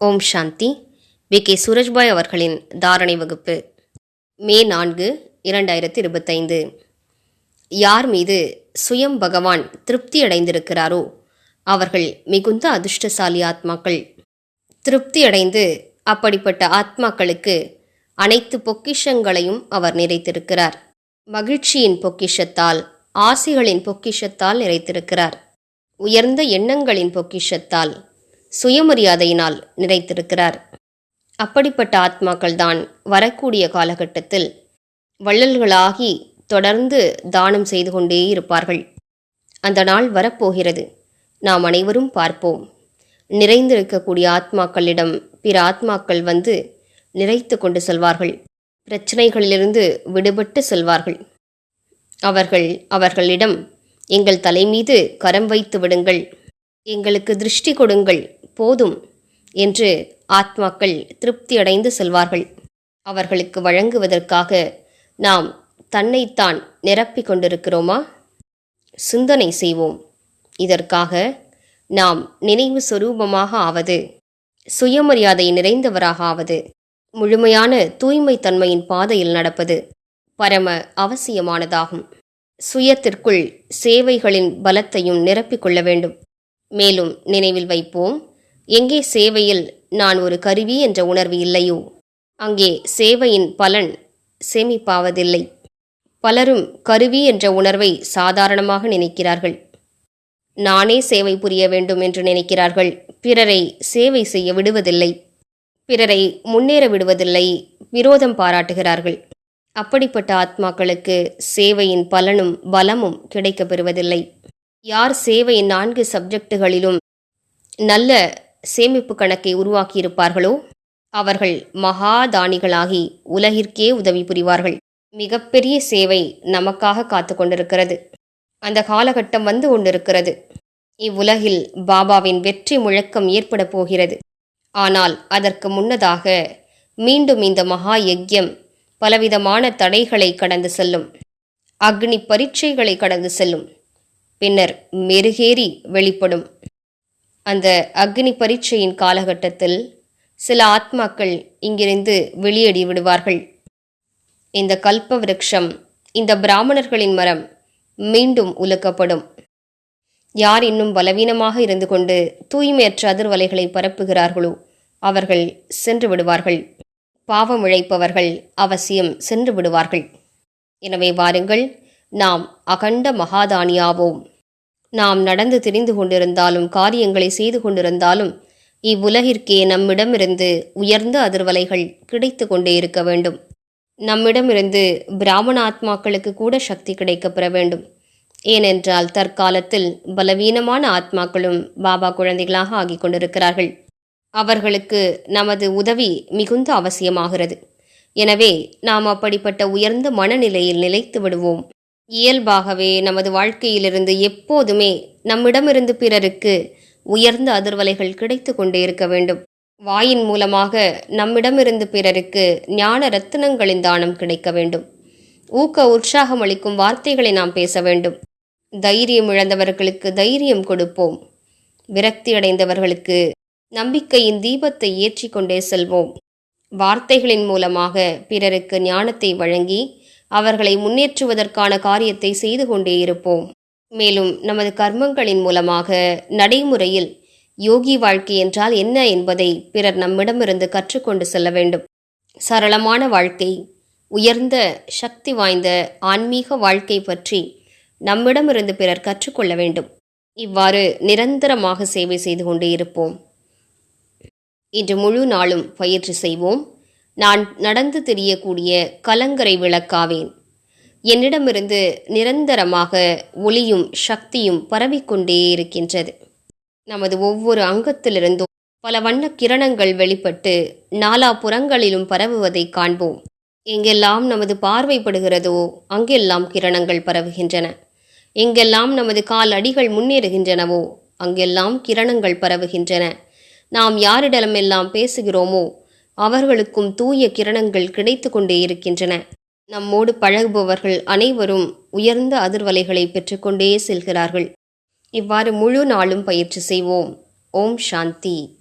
Om Shanti. We. K. Surajbhai அவர்களின் தாரணை வகுப்பு. மே நான்கு இரண்டாயிரத்தி இருபத்தைந்து யார் மீது சுயம் பகவான் திருப்தி அடைந்திருக்கிறாரோ அவர்கள் மிகுந்த அதிர்ஷ்டசாலி ஆத்மாக்கள். திருப்தி அடைந்து அப்படிப்பட்ட ஆத்மாக்களுக்கு அனைத்து பொக்கிஷங்களையும் அவர் நிறைத்திருக்கிறார். மகிழ்ச்சியின் பொக்கிஷத்தால் ஆசிகளின் பொக்கிஷத்தால் நிறைத்திருக்கிறார். உயர்ந்த எண்ணங்களின் பொக்கிஷத்தால் சுயமரியாதையினால் நிறைத்திருக்கிறார். அப்படிப்பட்ட ஆத்மாக்கள்தான் வரக்கூடிய காலகட்டத்தில் வள்ளல்களாகி தொடர்ந்து தானம் செய்து கொண்டே இருப்பார்கள். அந்த நாள் வரப்போகிறது. நாம் அனைவரும் பார்ப்போம். நிறைந்திருக்கக்கூடிய ஆத்மாக்களிடம் பிற ஆத்மாக்கள் வந்து நிறைத்து கொண்டு செல்வார்கள். பிரச்சனைகளிலிருந்து விடுபட்டு செல்வார்கள். அவர்கள் அவர்களிடம் எங்கள் தலைமீது கரம் வைத்து விடுங்கள். எங்களுக்கு திருஷ்டி கொடுங்கள். போதும் என்று ஆத்மாக்கள் திருப்தியடைந்து செல்வார்கள். அவர்களுக்கு வழங்குவதற்காக நாம் தன்னைத்தான் நிரப்பிக் கொண்டிருக்கிறோமா? சிந்தனை செய்வோம். இதற்காக நாம் நினைவு சொரூபமாக ஆவது சுயமரியாதை நிறைந்தவராக ஆவது முழுமையான தூய்மை தன்மையின் பாதையில் நடப்பது பரம அவசியமானதாகும். சுயத்திற்குள் சேவைகளின் பலத்தையும் நிரப்பிக் கொள்ள வேண்டும். மேலும் நினைவில் வைப்போம் எங்கே சேவையில் நான் ஒரு கருவி என்ற உணர்வு இல்லையோ? அங்கே சேவையின் பலன் சேமிப்பாவதில்லை. பலரும் கருவி என்ற உணர்வை சாதாரணமாக நினைக்கிறார்கள். நானே சேவை புரிய வேண்டும் என்று நினைக்கிறார்கள். பிறரை சேவை செய்ய விடுவதில்லை. பிறரை முன்னேற விடுவதில்லை. விரோதம் பாராட்டுகிறார்கள். அப்படிப்பட்ட ஆத்மாக்களுக்கு சேவையின் பலனும் பலமும் கிடைக்கப் பெறுவதில்லை யார் சேவையின் நான்கு சப்ஜெக்டுகளிலும் நல்ல சேமிப்பு கணக்கை உருவாக்கியிருப்பார்களோ? அவர்கள் மகாதானிகளாகி உலகிற்கே உதவி புரிவார்கள். மிகப்பெரிய சேவை நமக்காக காத்து கொண்டிருக்கிறது அந்த காலகட்டம் வந்து கொண்டிருக்கிறது. இவ்வுலகில் பாபாவின் வெற்றி முழக்கம் ஏற்பட போகிறது. ஆனால் அதற்கு முன்னதாக மீண்டும் இந்த மகா யஜ்யம் பலவிதமான தடைகளை கடந்து செல்லும். அக்னி பரீட்சைகளை கடந்து செல்லும். பின்னர் மெருகேறி வெளிப்படும். அந்த அக்னி பரீட்சையின் காலகட்டத்தில் சில ஆத்மாக்கள் இங்கிருந்து வெளியேறி விடுவார்கள். இந்த கல்ப விரக்ஷம் இந்த பிராமணர்களின் மரம் மீண்டும் உலுக்கப்படும். யார் இன்னும் பலவீனமாக இருந்து கொண்டு தூய்மையற்ற அதிர்வலைகளை பரப்புகிறார்களோ அவர்கள் சென்று விடுவார்கள். பாவம் இழைப்பவர்கள் அவசியம் சென்று விடுவார்கள். எனவே வாருங்கள் நாம் அகண்ட மகாதானியாவோம். நாம் நடந்து திரிந்து கொண்டிருந்தாலும் காரியங்களை செய்து கொண்டிருந்தாலும் இவ்வுலகிற்கே நம்மிடமிருந்து உயர்ந்த அதிர்வலைகள் கிடைத்து கொண்டே இருக்க வேண்டும். நம்மிடமிருந்து பிராமண ஆத்மாக்களுக்கு கூட சக்தி கிடைக்கப்பெற வேண்டும். ஏனென்றால் தற்காலத்தில் பலவீனமான ஆத்மாக்களும் பாபா குழந்தைகளாக ஆகிக் கொண்டிருக்கிறார்கள். அவர்களுக்கு நமது உதவி மிகுந்த அவசியமாகிறது. எனவே நாம் அப்படிப்பட்ட உயர்ந்த மனநிலையில் நிலைத்து விடுவோம். இயல்பாகவே நமது வாழ்க்கையிலிருந்து எப்போதுமே நம்மிடமிருந்து பிறருக்கு உயர்ந்த அதிர்வலைகள் கிடைத்து கொண்டே இருக்க வேண்டும். வாயின் மூலமாக நம்மிடமிருந்து பிறருக்கு ஞான ரத்தினங்களின் தானம் கிடைக்க வேண்டும். ஊக்க உற்சாகம் அளிக்கும் வார்த்தைகளை நாம் பேச வேண்டும். தைரியம் இழந்தவர்களுக்கு தைரியம் கொடுப்போம். விரக்தி அடைந்தவர்களுக்கு நம்பிக்கையின் தீபத்தை ஏற்றி கொண்டே செல்வோம். வார்த்தைகளின் மூலமாக பிறருக்கு ஞானத்தை வழங்கி அவர்களை முன்னேற்றுவதற்கான காரியத்தை செய்து கொண்டே இருப்போம். மேலும் நமது கர்மங்களின் மூலமாக நடைமுறையில் யோகி வாழ்க்கை என்றால் என்ன என்பதை பிறர் நம்மிடமிருந்து கற்றுக்கொண்டு செல்ல வேண்டும். சரளமான வாழ்க்கை உயர்ந்த சக்தி வாய்ந்த ஆன்மீக வாழ்க்கை பற்றி நம்மிடமிருந்து பிறர் கற்றுக்கொள்ள வேண்டும். இவ்வாறு நிரந்தரமாக சேவை செய்து கொண்டே இருப்போம். இன்று முழு நாளும் பயிற்சி செய்வோம். நான் நடந்து தெரியக்கூடிய கலங்கரை விளக்காவேன். என்னிடமிருந்து நிரந்தரமாக ஒளியும் சக்தியும் பரவிக்கொண்டே இருக்கின்றது. நமது ஒவ்வொரு அங்கத்திலிருந்தும் பல வண்ண கிரணங்கள் வெளிப்பட்டு நாலா புறங்களிலும் பரவுவதை காண்போம். எங்கெல்லாம் நமது பார்வைப்படுகிறதோ அங்கெல்லாம் கிரணங்கள் பரவுகின்றன. எங்கெல்லாம் நமது கால் அடிகள் முன்னேறுகின்றனவோ அங்கெல்லாம் கிரணங்கள் பரவுகின்றன. நாம் யாரிடமெல்லாம் பேசுகிறோமோ அவர்களுக்கும் தூய கிரணங்கள் கிடைத்து கொண்டே இருக்கின்றன. நம்மோடு பழகுபவர்கள் அனைவரும் உயர்ந்த அதிர்வலைகளை பெற்றுக்கொண்டே செல்கிறார்கள். இவ்வாறு முழு நாளும் பயிற்சி செய்வோம். ஓம் சாந்தி.